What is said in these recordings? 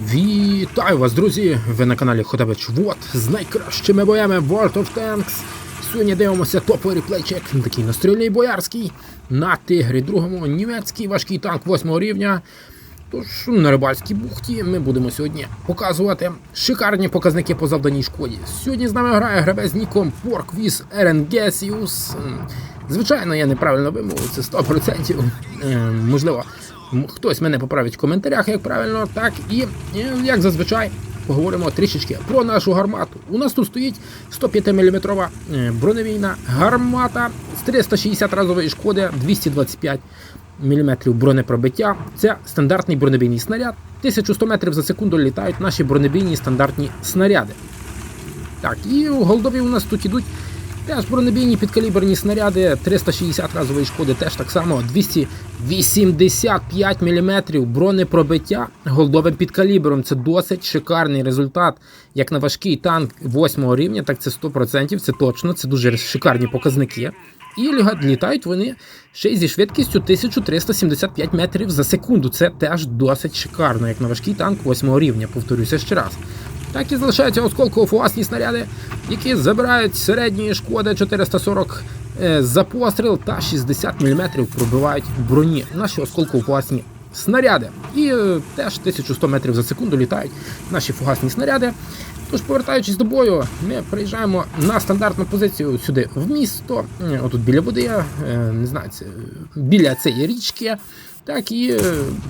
Вітаю вас, друзі! Ви на каналі Хотавич Вот з найкращими боями World of Tanks. Сьогодні дивимося топовий реплейчек, такий настрільний боярський. На тигрі другому німецький важкий танк 8 рівня. Тож на рибальській бухті ми будемо сьогодні показувати шикарні показники по завданій шкоді. Сьогодні з нами грає гравець ніком Porkwiz Erengesius. Звичайно, я неправильно вимовив, це 100%. Е, можливо, хтось мене поправить в коментарях, як правильно, так і е, як зазвичай. Поговоримо трішечки про нашу гармату. У нас тут стоїть 105 мм броневійна гармата з 360 разової шкоди, 225 мм бронепробиття. Це стандартний бронебійний снаряд. 1100 метрів за секунду літають наші бронебійні стандартні снаряди. Так, і голдові у нас тут ідуть теж бронебійні підкаліберні снаряди, 360 разової шкоди, теж так само 285 мм бронепробиття голдовим підкалібером. Це досить шикарний результат. Як на важкий танк 8 рівня, так це 100%, це точно, це дуже шикарні показники. І літають вони ще й зі швидкістю 1375 метрів за секунду. Це теж досить шикарно, як на важкий танк 8 рівня, повторюся ще раз. Так і залишаються осколково-фугасні снаряди, які забирають середньої шкоди 440 е, за постріл та 60 мм пробивають броні. Наші осколково-фугасні снаряди. І е, теж 1100 метрів за секунду літають наші фугасні снаряди. Тож, повертаючись до бою, ми приїжджаємо на стандартну позицію сюди в місто. Е, Отут біля води, не знаю, біля цієї річки. Так і е,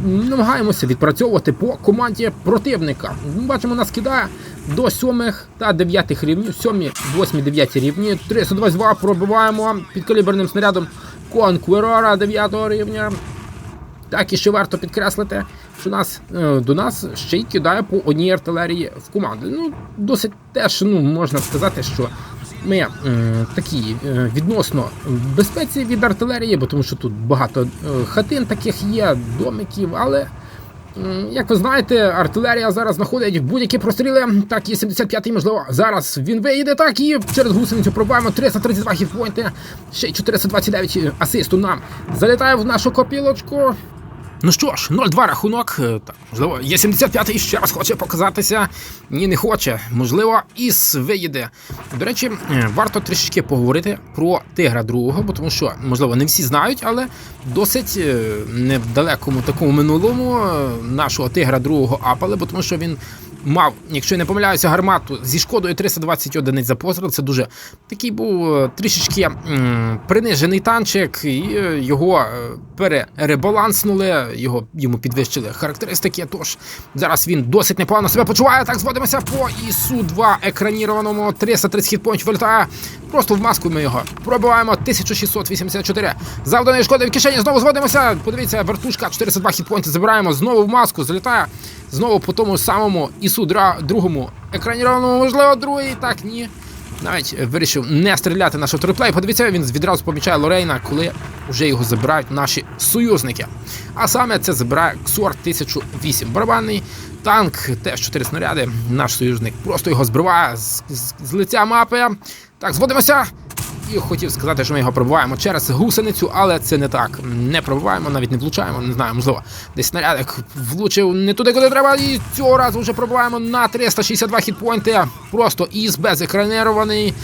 намагаємося відпрацьовувати по команді противника. Ми бачимо, нас кидає до сьомих та дев'ятих рівнів. Сьомі, восьмі, дев'яті рівні. 322 пробиваємо підкаліберним снарядом Конкурора 9 рівня. Так, і ще варто підкреслити, що нас е, до нас ще й кидає по одній артилерії в команду. Ну, досить теж ну, можна сказати, що ми е, такі е, відносно безпеці від артилерії, бо тому що тут багато хатин таких є, домиків, але. Як ви знаєте, артилерія зараз знаходить будь-які простріли. Так, і 75-й, можливо, зараз він вийде. Так, і через гусеницю пробуваємо 332 хітпойнти, ще й 429 асисту нам залітає в нашу копілочку. Ну що ж, 0-2 рахунок. Е, Так, можливо, є 75-й ще раз хоче показатися. Ні, не хоче. Можливо, іс виїде. До речі, е, варто трішечки поговорити про тигра другого, бо тому що, можливо, не всі знають, але досить е, недалекому такому минулому нашого тигра другого апали, бо тому що він. Мав, якщо я не помиляюся, гармату зі шкодою 320 одиниць за постріл. Це дуже такий був е, трішечки принижений танчик, і е, його е, переребаланснули, його йому підвищили характеристики. Тож зараз він досить непогано себе почуває. Так зводимося по ісу 2 екранірованому 330 хітпоінтів вилітає. Просто в маску ми його пробиваємо 1684. Завданої шкоди в кишені знову зводимося. Подивіться, вертушка 402 хітпоінти забираємо знову в маску. Залітає знову по тому самому ісу другому екранірованому, можливо, другий. Так, ні. Навіть вирішив не стріляти на шотреплей. Подивіться, він відразу помічає Лорейна, коли вже його забирають наші союзники. А саме це забирає Ксор 1008. Барабанний танк, теж 4 снаряди. Наш союзник просто його збриває з, з, з лиця мапи. Так, зводимося. І хотів сказати, що ми його пробиваємо через гусеницю, але це не так. Не пробиваємо, навіть не влучаємо. Не знаю, можливо, десь снарядик влучив не туди, куди треба. І цього разу вже пробиваємо на 362 хітпойнти. Просто із безекранірований.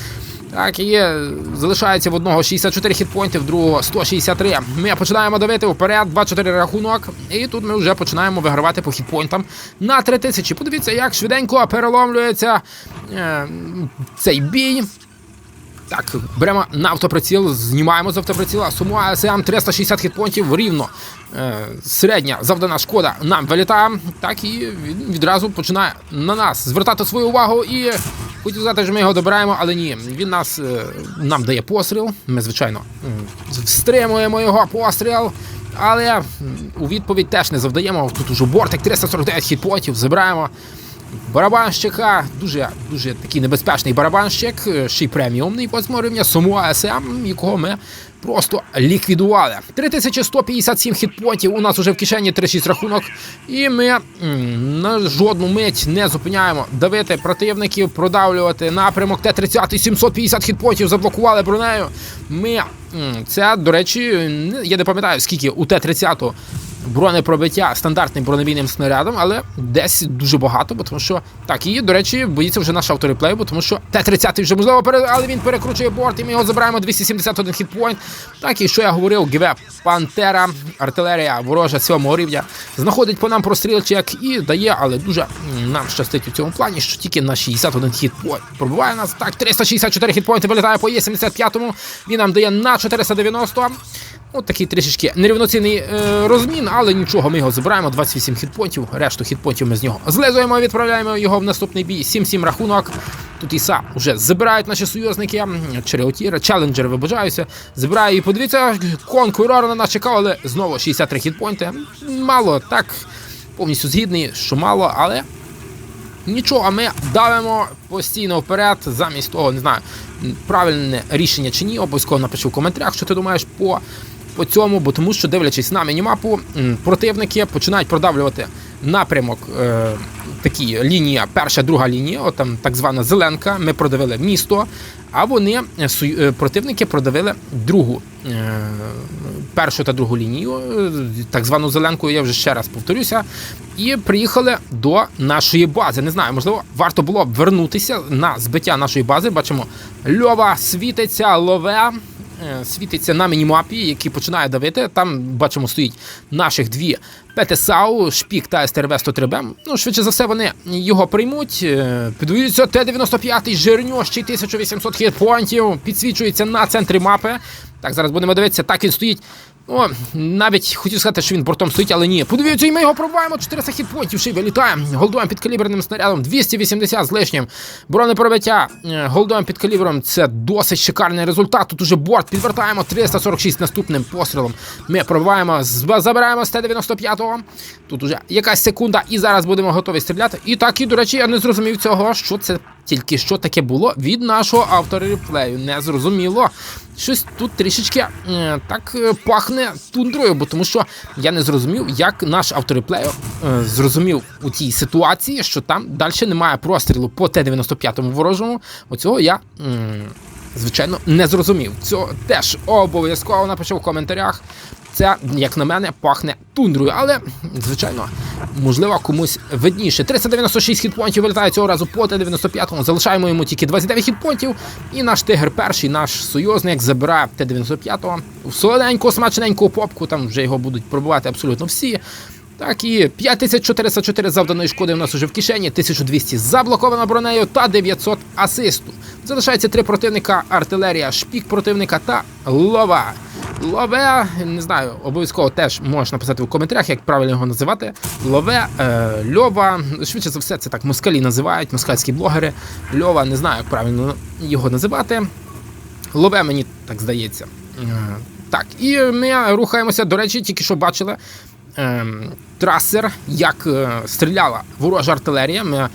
Так, і є, залишається в одного 64 хітпойнти, в другого 163. Ми починаємо давити вперед, 2-4 рахунок. І тут ми вже починаємо вигравати по хітпойнтам на 3000. Подивіться, як швиденько переломлюється е, цей бій. Так, беремо на автоприціл, знімаємо з автоприціла, суму АСМ 360 хітпонтів рівно. Е, середня завдана шкода нам вилітає. Так і він відразу починає на нас звертати свою увагу. І хотів сказати, що ми його добираємо, але ні. Він нас е, нам дає постріл. Ми, звичайно, стримуємо його постріл. Але у відповідь теж не завдаємо. Тут уже бортик 349 хітпонтів, забираємо. Барабанщика, дуже дуже такий небезпечний барабанщик, е, ще й преміумний восьмого рівня, Сому АСМ, якого ми просто ліквідували. 3157 хітпотів у нас уже в кишені 36 рахунок, і ми на жодну мить не зупиняємо давити противників, продавлювати напрямок Т-30, 750 хітпотів заблокували бронею. Ми це, до речі, я не пам'ятаю, скільки у Т-30 бронепробиття стандартним бронебійним снарядом, але десь дуже багато, бо тому що так, і, до речі, боїться вже наш автореплей, бо тому що Т-30 вже можливо, пере- але він перекручує борт, і ми його забираємо 271 хітпойнт. Так, і що я говорив, ГВ Пантера, артилерія ворожа сьомого рівня, знаходить по нам прострілчик і дає, але дуже нам щастить у цьому плані, що тільки на 61 хітпойнт. Пробиває нас так, 364 хітпойнти вилітає по Є75-му. Він нам дає на 490. От такий трішечки нерівноцінний е, розмін, але нічого, ми його забираємо. 28 хітпонтів, решту хітпонтів ми з нього злизуємо, відправляємо його в наступний бій. 7-7 рахунок. Тут Іса вже забирають наші союзники. Череотіра, челенджери вибажаюся. Забирає і подивіться, конкурор на нас чекав, але знову 63 хітпойнти. Мало, так, повністю згідний, що мало, але Нічого, ми давимо постійно вперед, замість того, не знаю, правильне рішення чи ні, обов'язково напиши в коментарях, що ти думаєш по, по цьому, бо тому що, дивлячись на мінімапу, противники починають продавлювати напрямок. Е, такі лінія, перша, друга лінія, от там так звана зеленка. Ми продавили місто, а вони е, е, противники продавили другу. е, Першу та другу лінію, так звану зеленку, я вже ще раз повторюся, і приїхали до нашої бази. Не знаю, можливо, варто було б вернутися на збиття нашої бази. Бачимо, льова світиться, лове. Е, Світиться на мінімапі, який починає давити. Там бачимо, стоїть наших дві ПТСАУ, Шпік та СТРВ 103Б. Ну, швидше за все, вони його приймуть. Підводиться Т-95 жирньощий 1800 хітпоінтів, підсвічується на центрі мапи. Так, зараз будемо дивитися. Так він стоїть. О, навіть хотів сказати, що він бортом стоїть, але ні. Подивіться, і ми його пробуваємо. 400 хітпоінтів, ще й вилітаємо. Голдуємо під каліберним снарядом 280 з лишнім. Бронепробиття е, голдуємо під калібром. Це досить шикарний результат. Тут уже борт підвертаємо 346 наступним пострілом. Ми пробуваємо, з- забираємо з Т-95. Тут уже якась секунда, і зараз будемо готові стріляти. І так, і до речі, я не зрозумів цього, що це тільки що таке було від нашого автора реплею. Не зрозуміло. Щось тут трішечки е, так е, пахне тундрою, бо тому що я не зрозумів, як наш автореплею е, зрозумів у тій ситуації, що там далі немає прострілу по Т-95 ворожому. Оцього я. м, Звичайно, не зрозумів. Цього теж обов'язково напиши в коментарях. Це, як на мене, пахне тундрою, але, звичайно, можливо, комусь видніше. 396 хітпонтів вилітає цього разу по Т-95, залишаємо йому тільки 29 хітпонтів. І наш тигр перший, наш союзник, забирає Т-95 в солоденьку, смачненьку попку, там вже його будуть пробувати абсолютно всі. Так, і 5404 завданої шкоди у нас уже в кишені, 1200 заблоковано бронею та 900 асисту. Залишається три противника: артилерія, шпік противника та лова. Лове, не знаю, обов'язково теж можеш написати в коментарях, як правильно його називати. Лове, е, льова. Швидше за все, це так москалі називають, москальські блогери. Льова, не знаю, як правильно його називати. Лове, мені так здається. Е, Так, і ми рухаємося. До речі, тільки що бачили ем, трасер, як е, стріляла ворожа артилерія. Ми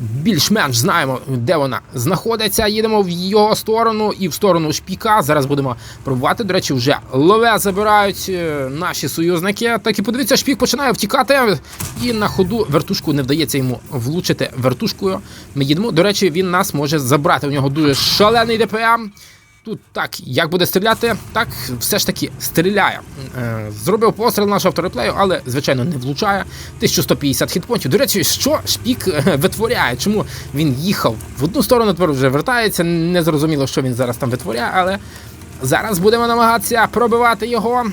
більш-менш знаємо, де вона знаходиться. Їдемо в його сторону і в сторону шпіка. Зараз будемо пробувати. До речі, вже лове забирають е, наші союзники. Так і подивіться, шпік починає втікати, і на ходу вертушку не вдається йому влучити вертушкою. Ми їдемо. До речі, він нас може забрати. У нього дуже шалений ДПМ. Тут так, як буде стріляти, так все ж таки стріляє. Е, Зробив постріл наш автореплею, але, звичайно, не влучає. 1150 хітпонтів. До речі, що шпік е, витворяє? Чому він їхав в одну сторону, тепер вже вертається. Не зрозуміло, що він зараз там витворяє, але зараз будемо намагатися пробивати його.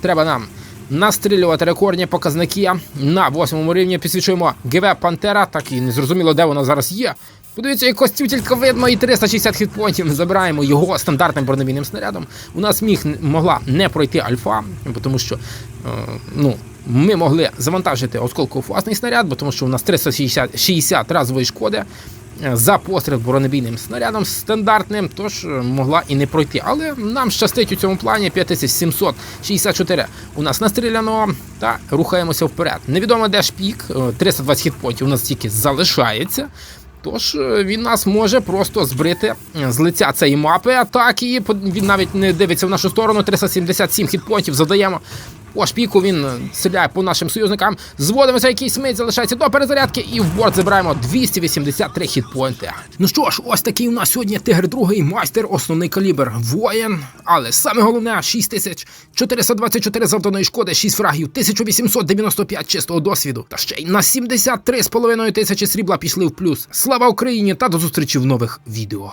Треба нам настрілювати рекордні показники на восьмому рівні. Підсвічуємо ГВ Пантера, так і не зрозуміло, де вона зараз є. Подивіться, як тільки видно, і 360 хітпонтів. Ми забираємо його стандартним бронебійним снарядом. У нас міг могла не пройти альфа, тому що е, ну, ми могли завантажити осколково-фугасний снаряд, бо тому що у нас 360 60 разової шкоди е, за постріл бронебійним снарядом стандартним, тож е, могла і не пройти. Але нам щастить у цьому плані 5764 у нас настріляно та рухаємося вперед. Невідомо де шпік, е, 320 хітпонтів у нас тільки залишається. Тож е, він нас може просто збрити е, з лиця цієї мапи атаки. Він навіть не дивиться в нашу сторону. 377 хітпонтів задаємо. По шпіку він е, стріляє по нашим союзникам. Зводимося якийсь мить, залишається до перезарядки, і в борт забираємо 283 хітпойнти. Ну що ж, ось такий у нас сьогодні тигр другий майстер, основний калібр, воїн. Але саме головне 6424 завданої шкоди, 6 фрагів, 1895 чистого досвіду. Та ще й на 73,5 тисячі срібла пішли в плюс. Слава Україні та до зустрічі в нових відео.